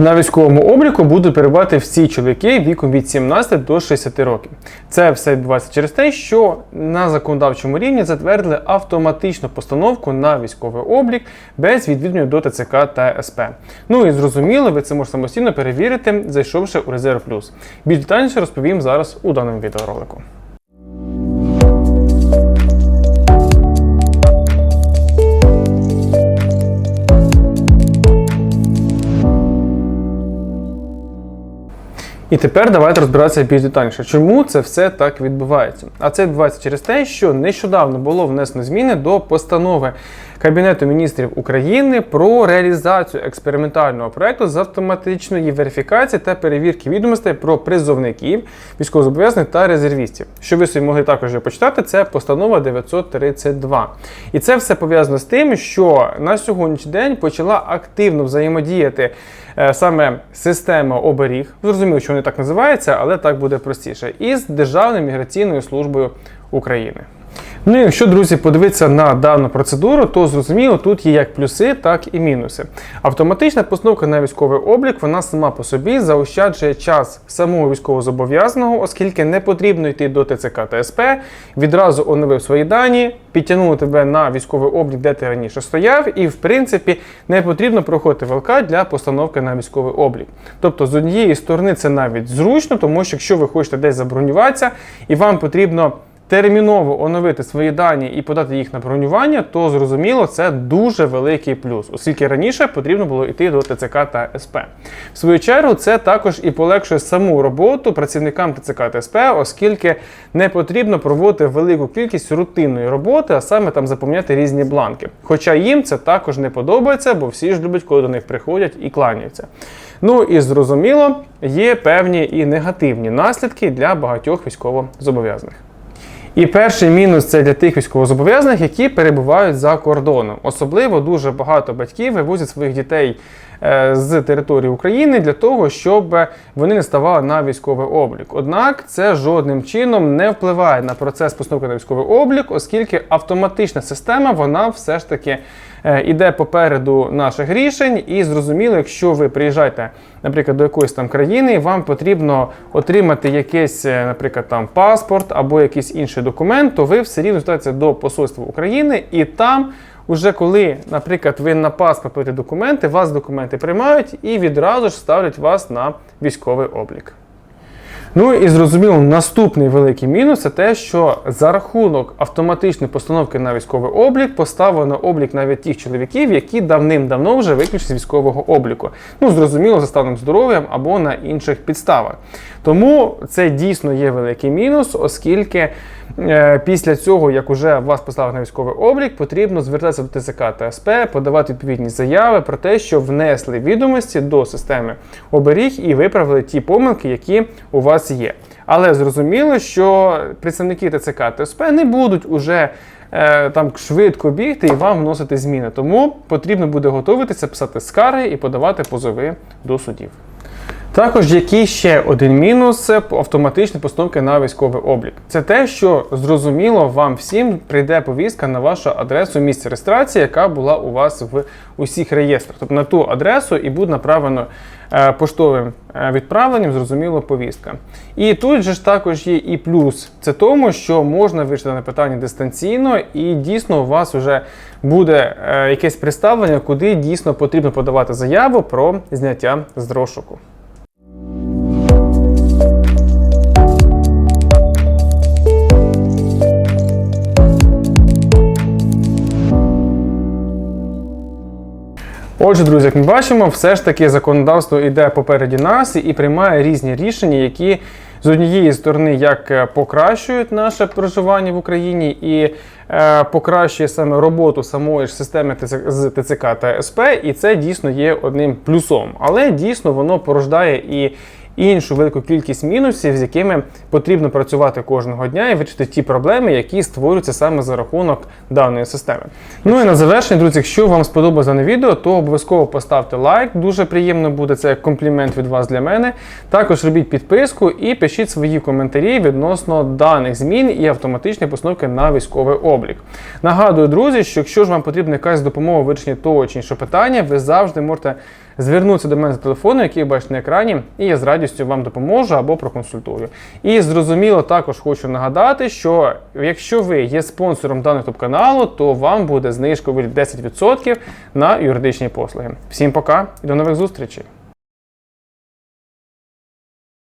На військовому обліку будуть перебувати всі чоловіки віком від 17 до 60 років. Це все відбувається через те, що на законодавчому рівні затвердили автоматичну постановку на військовий облік без відвідування до ТЦК та СП. Ну і зрозуміло, ви це можете самостійно перевірити, зайшовши у Резерв Плюс. Більш детальніше розповім зараз у даному відеоролику. І тепер давайте розбиратися більш детальніше, чому це все так відбувається. А це відбувається через те, що нещодавно було внесено зміни до постанови Кабінету міністрів України про реалізацію експериментального проекту з автоматичної верифікації та перевірки відомостей про призовників, військовозобов'язаних та резервістів. Що ви собі могли також почитати, це постанова 932. І це все пов'язано з тим, що на сьогоднішній день почала активно взаємодіяти саме система оберіг. Зрозуміло, що вони так називаються, але так буде простіше. Із Державною міграційною службою України. Ну, і якщо, друзі, подивитися на дану процедуру, то зрозуміло, тут є як плюси, так і мінуси. Автоматична постановка на військовий облік, вона сама по собі заощаджує час самого військовозобов'язаного, оскільки не потрібно йти до ТЦК та СП, відразу оновив свої дані, підтягнули тебе на військовий облік, де ти раніше стояв, і в принципі не потрібно проходити ВЛК для постановки на військовий облік. Тобто, з однієї сторони, це навіть зручно, тому що якщо ви хочете десь забронюватися, і вам потрібно терміново оновити свої дані і подати їх на бронювання, то зрозуміло, це дуже великий плюс, оскільки раніше потрібно було йти до ТЦК та СП. В свою чергу, це також і полегшує саму роботу працівникам ТЦК та СП, оскільки не потрібно проводити велику кількість рутинної роботи, а саме там заповняти різні бланки. Хоча їм це також не подобається, бо всі ж люблять, коли до них приходять і кланяються. Ну і зрозуміло, є певні і негативні наслідки для багатьох військовозобов'язаних. І перший мінус це для тих військовозобов'язаних, які перебувають за кордоном. Особливо дуже багато батьків вивозять своїх дітей е, з території України для того, щоб вони не ставали на військовий облік. Однак це жодним чином не впливає на процес постановки на військовий облік, оскільки автоматична система вона все ж таки іде попереду наших рішень, і зрозуміло, якщо ви приїжджаєте, наприклад, до якоїсь там країни, вам потрібно отримати якийсь, е, наприклад, там паспорт або якийсь інший документ, то ви все рівно звертаєтеся до посольства України і там. Уже коли, наприклад, ви на паспорт документи, вас документи приймають і відразу ж ставлять вас на військовий облік. Ну і зрозуміло, наступний великий мінус це те, що за рахунок автоматичної постановки на військовий облік поставлено облік навіть тих чоловіків, які давним-давно вже виключені з військового обліку. Ну, зрозуміло, за станом здоров'ям або на інших підставах. Тому це дійсно є великий мінус, оскільки після цього, як уже вас поставили на військовий облік, потрібно звертатися до ТЦК та СП, подавати відповідні заяви про те, що внесли відомості до системи оберіг і виправили ті помилки, які у вас є. Але зрозуміло, що представники ТЦК та СП не будуть уже е, там швидко бігти і вам вносити зміни. Тому потрібно буде готуватися, писати скарги і подавати позови до судів. Також який ще один мінус це автоматичні постановки на військовий облік. Це те, що зрозуміло вам всім прийде повістка на вашу адресу місця реєстрації, яка була у вас в усіх реєстрах. Тобто на ту адресу і буде направлено е, поштовим е, відправленням, зрозуміло, повістка. І тут же ж також є і плюс це тому, що можна вирішити на питання дистанційно, і дійсно у вас вже буде е, якесь представлення, куди дійсно потрібно подавати заяву про зняття з розшуку. Отже, друзі, як ми бачимо, все ж таки законодавство йде попереді нас і приймає різні рішення, які з однієї сторони як е, покращують наше проживання в Україні і е, покращує саме роботу самої ж системи з ТЦК та СП, і це дійсно є одним плюсом. Але дійсно воно порождає і іншу велику кількість мінусів, з якими потрібно працювати кожного дня і вирішити ті проблеми, які створюються саме за рахунок даної системи. Ну і на завершення, друзі, якщо вам сподобалось дане відео, то обов'язково поставте лайк. Дуже приємно буде це як комплімент від вас для мене. Також робіть підписку і пишіть свої коментарі відносно даних змін і автоматичної постановки на військовий облік. Нагадую, друзі, що якщо ж вам потрібна якась допомога в вирішенні того чи іншого питання, ви завжди можете звернутися до мене за телефону, який ви бачите на екрані, і я з радістю вам допоможу або проконсультую. І зрозуміло, також хочу нагадати, що якщо ви є спонсором даного youtube каналу, то вам буде знижка від 10% на юридичні послуги. Всім пока і до нових зустрічей!